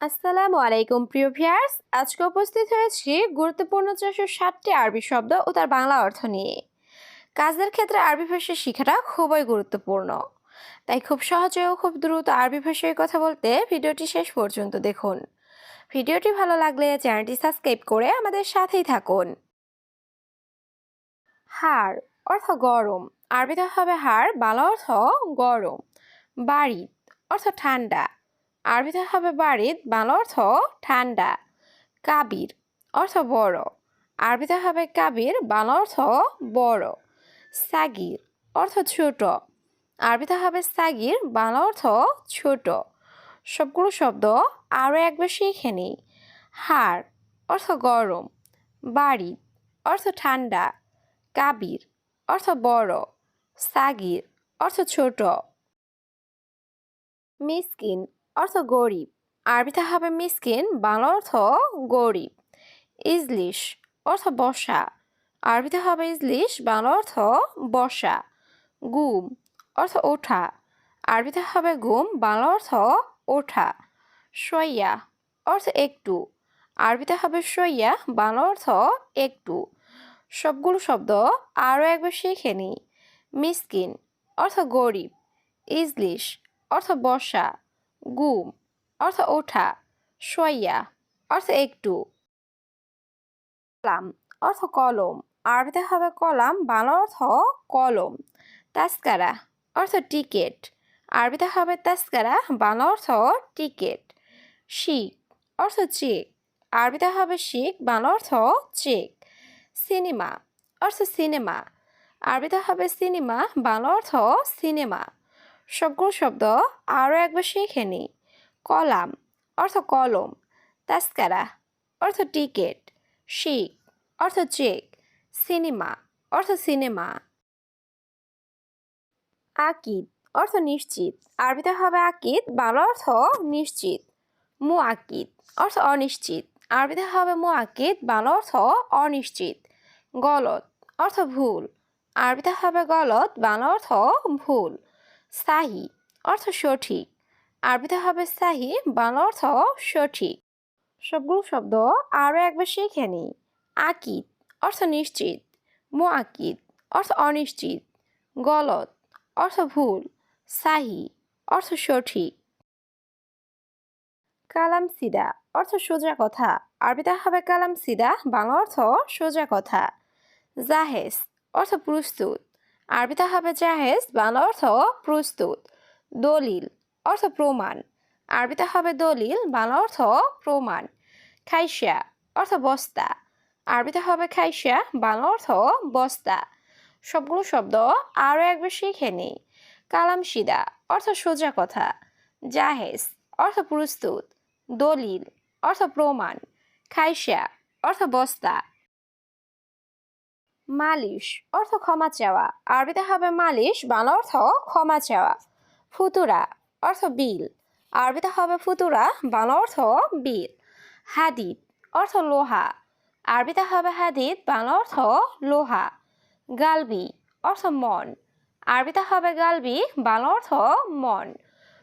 আসসালামু আলাইকুম, প্রিয় ভিয়ার্স আজকে উপস্থিত হয়েছি গুরুত্বপূর্ণ চারশো ষাটটি আরবি শব্দ ও তার বাংলা অর্থ নিয়ে। কাজের ক্ষেত্রে আরবি ভাষা শেখাটা খুবই গুরুত্বপূর্ণ। তাই খুব সহজে ও খুব দ্রুত আরবি ভাষায় কথা বলতে ভিডিওটি শেষ পর্যন্ত দেখুন। ভিডিওটি ভালো লাগলে চ্যানেলটি সাবস্ক্রাইব করে আমাদের সাথেই থাকুন। হাড় অর্থ গরম। আরবিতে হবে হাড় বাংলা অর্থ গরম। বাড়ি অর্থ ঠান্ডা। আরবিতে হবে বাড়িত বাংলা অর্থ ঠান্ডা। কাবির অর্থ বড়। আরবিতে হবে কাবির, বাংলা অর্থ বড়। সাগির অর্থ ছোট। আরবিতে হবে সাগির, বাংলা অর্থ ছোট। সবগুলো শব্দ আরও একবার শিখে নিই। হাড় অর্থ গরম। বাড়ি অর্থ ঠান্ডা। কাবির অর্থ বড়। সাগির অর্থ ছোট। মিসকিন অর্থ গরিব। আরবিতে হবে মিসকিন, বাংলা অর্থ গরিব। ইজলিশ অর্থ বসা। আরবিতে হবে ইজলিশ, বাংলা অর্থ বসা। গুম অর্থ ওঠা। আরবিতে হবে গুম, বাংলা অর্থ ওঠা। সইয়া অর্থ একটু। আরবিতে হবে সইয়া বাংলা অর্থ একটু। সবগুলো শব্দ আরও একবার শিখে নিই। মিসকিন অর্থ গরিব। ইজলিশ অর্থ বসা। গুম অর্থ ওঠা সইয়া অর্থ একটু। কলাম অর্থ কলম। আরবিতে হবে কলাম, বাংলা অর্থ কলম। তাস্কারা অর্থ টিকেট। আরবিতে হবে তাস্কারা বাংলা অর্থ টিকেট। শিখ, অর্থ চেক। আরবিতে হবে শিখ, বাংলা অর্থ চেক। সিনেমা, অর্থ সিনেমা। আরবিতে হবে সিনেমা, বাংলা অর্থ সিনেমা। সবগুলো শব্দ আরও একবার শিখে নিই। কলাম, অর্থ কলম। তাস্কারা, অর্থ টিকেট। শিখ, অর্থ চেক। সিনেমা, অর্থ সিনেমা। আকিদ, অর্থ নিশ্চিত। আরবিতে হবে আকিদ, বাংলা অর্থ নিশ্চিত। মু আকিদ অর্থ অনিশ্চিত। আরবিতে হবে মু আকিদ বাংলা অর্থ অনিশ্চিত। গলত অর্থ ভুল। আরবিতে হবে গলত বাংলা অর্থ ভুল। সাহি অর্থ সঠিক। আরবিতে হবে সাহি বাংলা অর্থ সঠিক। সবগুলো শব্দ আরও একবার শিখে নিই। আকিদ, অর্থ নিশ্চিত। মো আকিদ অর্থ অনিশ্চিত। গলত, অর্থ ভুল। সাহি অর্থ সঠিক। কালাম সিদা, অর্থ সোজা কথা। আরবিতে হবে কালাম সিদা, বাংলা অর্থ সোজা কথা। জাহেজ, অর্থ প্রস্তুত। আরবিতে হবে জাহেজ, বাংলা অর্থ প্রস্তুত, দলিল, অর্থ প্রমাণ। আরবিতে হবে দলিল, বাংলা অর্থ প্রমাণ। খাইশা, অর্থ বস্তা। আরবিতে হবে খাইশা, বাংলা অর্থ বস্তা। সবগুলো শব্দ আরও একবার শিখে নিই। কালাম সিদা অর্থ সোজা কথা। জাহেজ, অর্থ প্রস্তুত। দলিল, অর্থ প্রমাণ। খাইশা, অর্থ বস্তা। মালিশ, অর্থ ক্ষমা চাওয়া। আরবিতে হবে মালিশ, বাংলা অর্থ ক্ষমা চাওয়া। ফুতুরা, অর্থ বিল। আরবিতে হবে ফুতুরা, বাংলা অর্থ বিল। হাদিদ, অর্থ লোহা। আরবিতে হবে হাদিদ, বাংলা অর্থ লোহা। গালবি, অর্থ মন। আরবিতে হবে গালবি, বাংলা অর্থ মন।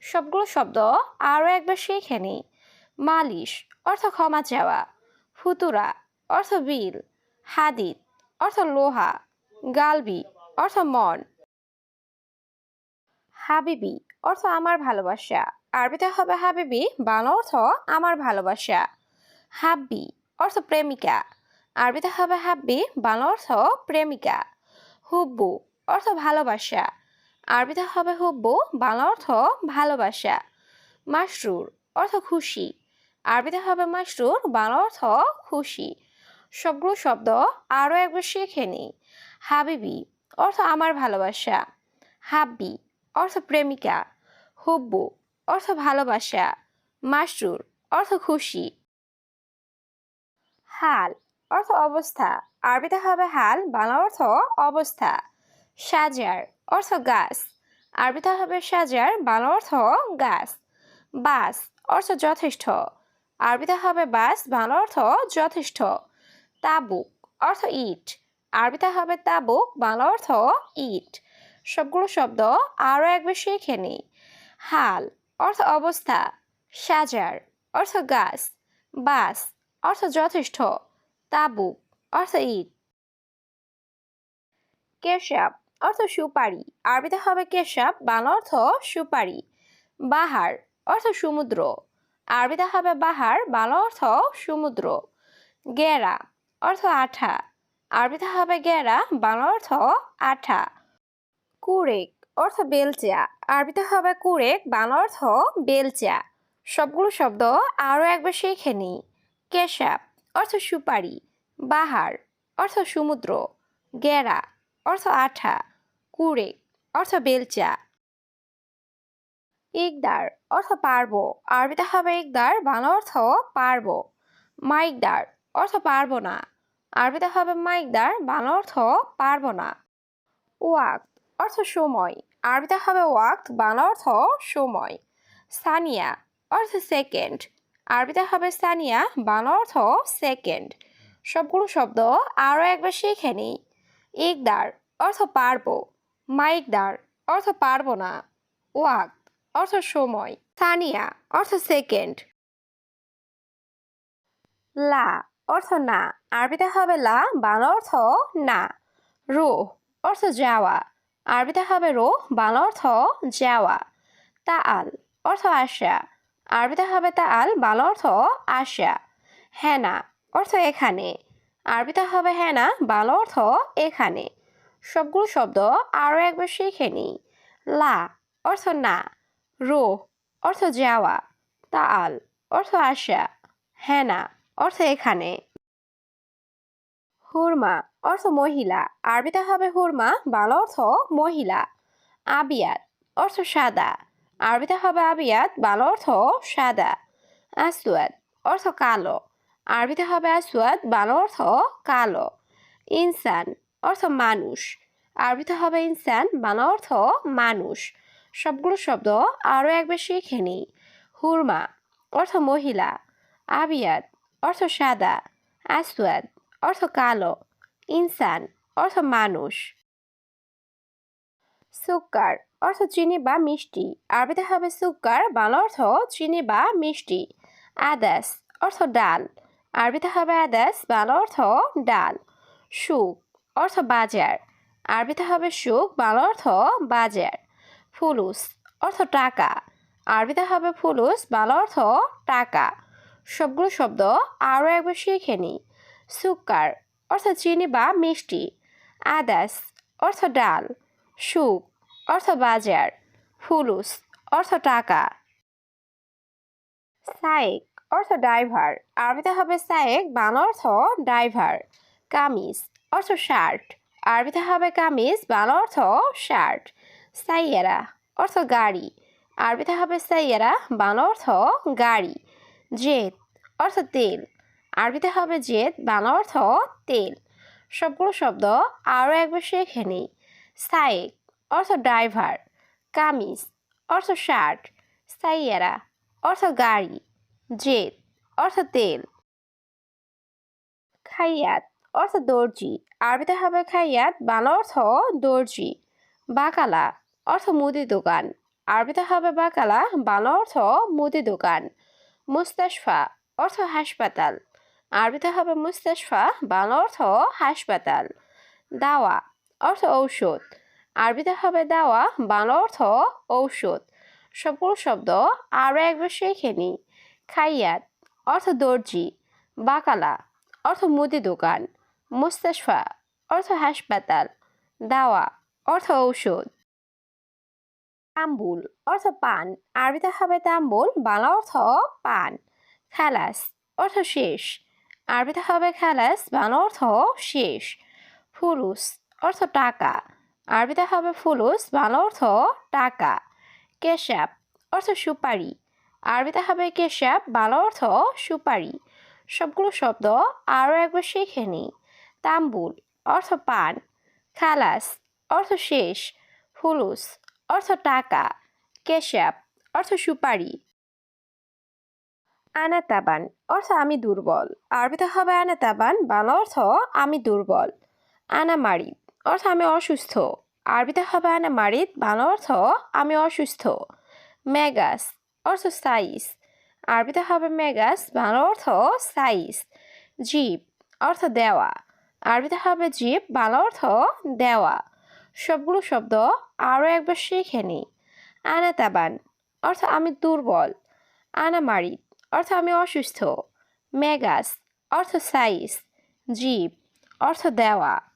সবগুলো শব্দ আরও একবার শিখে নিই মালিশ, অর্থ ক্ষমা চাওয়া। ফুতুরা, অর্থ বিল। হাদিদ অর্থ লোহা, গালবি অর্থ মন। হাবিবি, অর্থ আমার ভালোবাসা। আরবিতে হবে হাবিবি, বাংলা অর্থ আমার ভালোবাসা। হাব্বি, অর্থ প্রেমিকা। আরবিতে হবে হাব্বি, বাংলা অর্থ প্রেমিকা। হুব্বু, অর্থ ভালোবাসা। আরবিতে হবে হুব্বু, বাংলা অর্থ ভালোবাসা। মাসরুর অর্থ খুশি। আরবিতে হবে মাসরুর বাংলা অর্থ খুশি। সবগুলো শব্দ আরও একবার শিখে নিই। হাবিবি, অর্থ আমার ভালোবাসা। হাব্বি, অর্থ প্রেমিকা। হুব্বু, অর্থ ভালোবাসা। মাসরুর অর্থ খুশি। হাল, অর্থ অবস্থা। আরবিতে হবে হাল, বাংলা অর্থ অবস্থা। সাজার, অর্থ গাছ। আরবিতে হবে সাজার, বাংলা অর্থ গাছ। বাস, অর্থ যথেষ্ট। আরবিতে হবে বাস, বাংলা অর্থ যথেষ্ট। তাবুক অর্থ ইট। আরবিতে হবে তাবুক, বাংলা অর্থ ইট। সবগুলো শব্দ আরও একবার শিখে নিই। হাল অর্থ অবস্থা, সাজার অর্থ গাছ বাস অর্থ যথেষ্ট, তাবুক অর্থ ইট। কেশাব অর্থ সুপারি আরবিতে হবে কেশাব, বাংলা অর্থ সুপারি। বাহার অর্থ সমুদ্র আরবিতে হবে বাহার, বাংলা অর্থ সমুদ্র। গেরা অর্থ আঠা। আরবিতে হবে গেরা বাংলা অর্থ আঠা। কুরেক অর্থ বেলচা আরবিতে হবে কুরেক, বাংলা অর্থ বেলচা সবগুলো শব্দ আরও একবার শিখে নিই। কেশাব অর্থ সুপারি। বাহার অর্থ সমুদ্র। গেরা অর্থ আঠা। কুরেক অর্থ বেলচা ইকদার অর্থ পারব। আরবিতে হবে ইকদার, বাংলা অর্থ পারব। মাইকদার অর্থ পারব না। আরবিতে হবে মাইকদার বাংলা অর্থ পারব না। ওয়াক্ত, অর্থ সময়। আরবিতে হবে ওয়াক্ত বাংলা অর্থ সময়। সানিয়া, অর্থ সেকেন্ড। আরবিতে হবে সানিয়া বাংলা অর্থ সেকেন্ড। সবগুলো শব্দ আরও একবার শিখে নিই। ইকদার, অর্থ পারব। মাইকদার, অর্থ পারব না। ওয়াক্ত, অর্থ সময়। সানিয়া, অর্থ সেকেন্ড। লা, অর্থ না। আরবিতে হবে লা, বাংলা অর্থ না। রো, অর্থ যাওয়া। আরবিতে হবে রো, বাংলা অর্থ যাওয়া। তা আল অর্থ আসা। আরবিতে হবে তা আল বাংলা অর্থ আশা হেনা, অর্থ এখানে। আরবিতে হবে হেনা, বাংলা অর্থ এখানে। সবগুলো শব্দ আরও একবার শিখে নিই লা, অর্থ না। রো, অর্থ যাওয়া। তা আল অর্থ আশা হেনা, অর্থ এখানে। হুরমা, অর্থ মহিলা। আরবিতে হবে হুরমা, বাংলা অর্থ মহিলা। আবিয়াত অর্থ সাদা। আরবিতে হবে আবিয়াত বাংলা অর্থ সাদা। আসওয়াদ, অর্থ কালো। আরবিতে হবে আসওয়াদ, বাংলা অর্থ কালো। ইনসান, অর্থ মানুষ। আরবিতে হবে ইনসান, বাংলা অর্থ মানুষ। সবগুলো শব্দ আরও একবার শিখে নিই। হুরমা, অর্থ মহিলা। আবিয়াত অর্থ সাদা। আসওয়াদ অর্থ কালো, ইনসান, অর্থ মানুষ। সুক্কার অর্থ চিনি বা মিষ্টি। আরবিতে হবে সুক্কার বাংলা অর্থ চিনি বা মিষ্টি। আদাস, অর্থ ডাল। আরবিতে হবে আদাস, বাংলা অর্থ ডাল। সুক অর্থ বাজার। আরবিতে হবে সুক বাংলা অর্থ বাজার। ফুলুস, অর্থ টাকা। আরবিতে হবে ফুলুস, বাংলা অর্থ টাকা। সবগুলো শব্দ আরও একবার শিখে নিই। সুক্কার অর্থ চিনি বা মিষ্টি। আদাস, অর্থ ডাল। সুক অর্থ বাজার। ফুলুস, অর্থ টাকা। সায়েক, অর্থ ড্রাইভার। আরবিতে হবে সায়েক, বাংলা অর্থ ড্রাইভার। কামিজ, অর্থ শার্ট। আরবিতে হবে কামিজ, বাংলা অর্থ শার্ট। সাইয়েরা, অর্থ গাড়ি। আরবিতে হবে সাইয়েরা, বাংলা অর্থ গাড়ি। জেদ, অর্থ তেল। আরবিতে হবে জেদ, বাংলা অর্থ তেল। সবগুলো শব্দ আরও একবার শিখে নিই। সায়েক অর্থ ড্রাইভার। কামিজ, অর্থ শার্ট। সাইয়েরা অর্থ গাড়ি। জেদ, অর্থ তেল। খাইয়াত, অর্থ দর্জি। আরবিতে হবে খাইয়াত, বাংলা অর্থ দর্জি। বাকালা, অর্থ মুদি দোকান। আরবিতে হবে বাকালা, বাংলা অর্থ মুদি দোকান। মুস্তাশফা, অর্থ হাসপাতাল। আরবিতে হবে মুস্তাশফা, বাংলা অর্থ হাসপাতাল। দাওয়া, অর্থ ঔষধ। আরবিতে হবে দাওয়া, বাংলা অর্থ ঔষধ। সবগুলো শব্দ আরও একবার শিখে খাইয়াত, অর্থ দর্জি। বাকালা, অর্থ মুদি দোকান। মুস্তাশফা, অর্থ হাসপাতাল। দাওয়া, অর্থ ঔষধ। তাম্বুল, অর্থ পান। আরবিতে হবে তাম্বুল, বাংলা অর্থ পান। খালাস, অর্থ শেষ। আরবিতে হবে খালাস বাংলা অর্থ শেষ। ফুলুস অর্থ টাকা। আরবিতে হবে ফুলুস বাংলা অর্থ টাকা। কেশাব অর্থ সুপারি। আরবিতে হবে কেশাব বাংলা অর্থ সুপারি। সবগুলো শব্দ আরও একবার শিখে নিই। তাম্বুল অর্থ পান। খালাস অর্থ শেষ। ফুলুস অর্থ টাকা। কেশাব অর্থ সুপারি। আনাতাবান অর্থ আমি দুর্বল। আরবিতে হবে আনাতাবান, বাংলা অর্থ আমি দুর্বল। আনামারিদ অর্থ আমি অসুস্থ। আরবিতে হবে আনামারিদ, বাংলা অর্থ আমি অসুস্থ। মেগাস অর্থ সাইজ আরবিতে হবে মেগাস, বাংলা অর্থ সাইজ জিপ অর্থ দেওয়া। আরবিতে হবে জিপ বাংলা অর্থ দেওয়া। সবগুলো শব্দ আরও একবার শিখে নিই আনা তাবান অর্থ আমি দুর্বল। আনা মারিদ অর্থ আমি অসুস্থ। মেগাস অর্থ সাইজ জীব অর্থ দেওয়া।